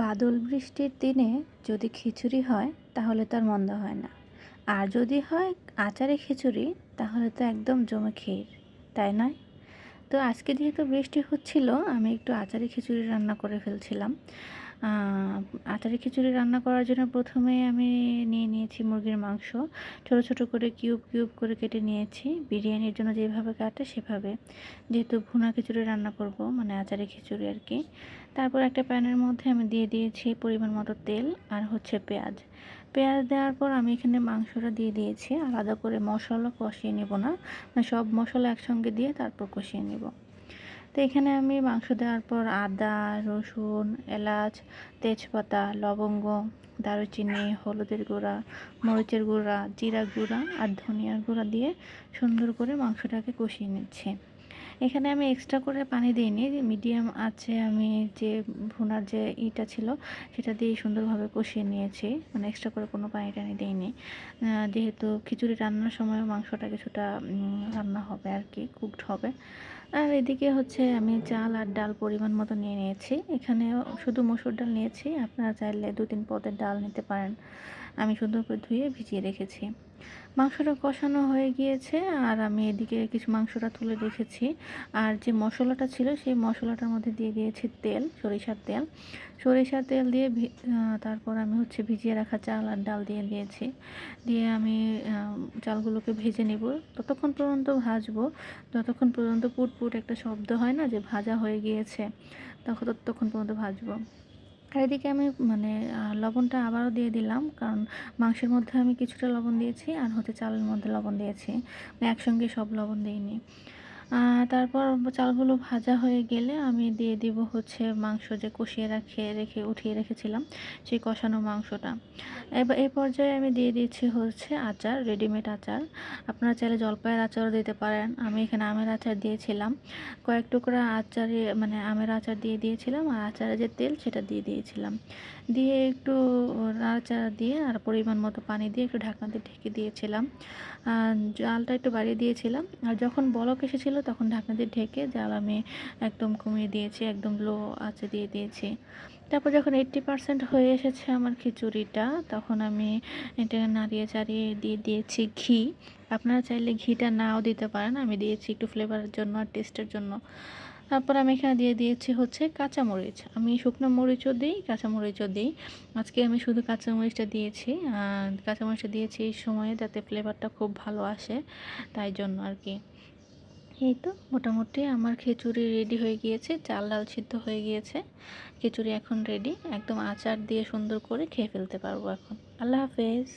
বাদল বৃষ্টির দিনে যদি খিচুড়ি হয়, তাহলে তো আর মন্দ হয় না। আর যদি হয় আচারে খিচুড়ি, তাহলে তো একদম জমে ক্ষীর, তাই নয়? তো আজকে যেহেতু বৃষ্টি হচ্ছিল, আমি একটু আচারে খিচুড়ি রান্না করে ফেলছিলাম। আচারি খিচুড়ি রান্না করার জন্য প্রথমে আমি নিয়ে নিয়েছি মুরগির মাংস। ছোট ছোট করে কিউব কিউব করে কেটে নিয়েছি। বিরিয়ানির জন্য যেভাবে কাটে সেভাবে। যেহেতু ভুনা খিচুড়ি রান্না করব মানে আচারি খিচুড়ি আর কি। তারপর একটা প্যানের মধ্যে আমি দিয়ে দিয়েছি পরিমাণ মতো তেল আর হচ্ছে পেঁয়াজ। পেঁয়াজ দেওয়ার পর আমি এখানে মাংসটা দিয়ে দিয়েছি। আলাদা করে মশলা কষিয়ে নেব না। মানে সব মশলা একসঙ্গে দিয়ে তারপর কষিয়ে নেব। তো এখানে আমি মাংস দেওয়ার পর আদা, রসুন, এলাচ, তেজপাতা, লবঙ্গ, দারুচিনি, হলুদের গুঁড়া, মরিচের গুঁড়া, জিরা গুঁড়া আর ধনিয়ার গুঁড়া দিয়ে সুন্দর করে মাংসটাকে কষিয়ে নিচ্ছি। এখানে আমি এক্সট্রা করে পানি দিইনি মিডিয়াম আছে আমি যে ভুনার যে ইটা ছিল সেটা দিয়ে সুন্দরভাবে কষিয়ে নিয়েছি মানে এক্সট্রা করে কোনো পানি টানি দিইনি। যেহেতু খিচুড়ি রান্নার সময় মাংসটা কিছুটা রান্না হবে আর কি কুকড হবে। আর এদিকে হচ্ছে আমি চাল আর ডাল পরিমাণ মতো নিয়ে নিয়েছি। এখানে শুধু মসুর ডাল নিয়েছি, আপনারা চাইলে দু তিন পদের ডাল নিতে পারেন। আমি সুন্দর করে ধুয়ে ভিজিয়ে রেখেছি। মাংসটা কষানো হয়ে গিয়েছে আর আমি এদিকে কিছু মাংসটা তুলে রেখেছি। আর যে মশলাটা ছিল, সেই মশলাটার মধ্যে দিয়ে দিয়েছি তেল, সরিষার তেল। সরিষার তেল দিয়ে তারপর আমি হচ্ছে ভিজিয়ে রাখা চাল আর ডাল দিয়ে দিয়েছি। দিয়ে আমি চালগুলোকে ভেজে নেব। ততক্ষণ পর্যন্ত ভাজবো। যতক্ষণ পর্যন্ত পুটপুট একটা শব্দ হয় না যে ভাজা হয়ে গিয়েছে তখন ততক্ষণ পর্যন্ত ভাজবো। আর এদিকে আমি মানে লবণটা আবারও দিয়ে দিলাম। কারণ মাংসের মধ্যে আমি কিছুটা লবণ দিয়েছি আর হচ্ছে চালের মধ্যে লবণ দিয়েছি। একসঙ্গে সব লবণ দিইনি। তারপর চালগুলো ভাজা হয়ে গেলে আমি দিয়ে দিব হচ্ছে মাংস যে কষিয়ে রাখে, রেখে, উঠিয়ে রেখেছিলাম সেই কষানো মাংসটা। এবার এই পর্যায়ে আমি দিয়ে দিচ্ছি হচ্ছে আচার রেডিমেড আচার। আপনারা চাইলে জলপাইয়ের আচারও দিতে পারেন। আমি এখানে আমের আচার দিয়েছিলাম। কয়েক টুকরা আচারে মানে আমের আচার দিয়ে দিয়েছিলাম আর আচারে যে তেল সেটা দিয়ে দিয়েছিলাম। দিয়ে একটু আচার দিয়ে আর পরিমাণ মতো পানি দিয়ে একটু ঢাকনা দিয়ে ঢেকে দিয়েছিলাম। জালটা একটু বাড়িয়ে দিয়েছিলাম। আর যখন বলক এসেছিল তখন ঢাকনা দিয়ে ঢেকে জাল আমি একদম কমিয়ে দিয়েছি, একদম লো আঁচে দিয়ে দিয়েছি। তারপর যখন এইট্টি পারসেন্ট হয়ে এসেছে আমার খিচুড়িটা, তখন আমি এটা নাড়িয়ে চাড়িয়ে দিয়ে দিয়েছি ঘি। আপনারা চাইলে ঘিটা নাও দিতে পারেন, আমি দিয়েছি একটু ফ্লেভারের জন্য আর টেস্টের জন্য। তারপর আমি এখানে দিয়ে দিয়েছি হচ্ছে কাঁচামরিচ। আমি শুকনো মরিচও দিই, কাঁচামরিচও দিই। আজকে আমি শুধু কাঁচামরিচটা দিয়েছি কাঁচামরিচটা দিয়েছি এই সময়ে, যাতে ফ্লেভারটা খুব ভালো আসে, তাই জন্য আর কি। এই তো মোটামুটি আমার খিচুড়ি রেডি হয়ে গিয়েছে, চাল ডাল সিদ্ধ হয়ে গিয়েছে। খিচুড়ি এখন রেডি একদম আচার দিয়ে সুন্দর করে খেয়ে ফেলতে পারব এখন। আল্লাহ হাফেজ।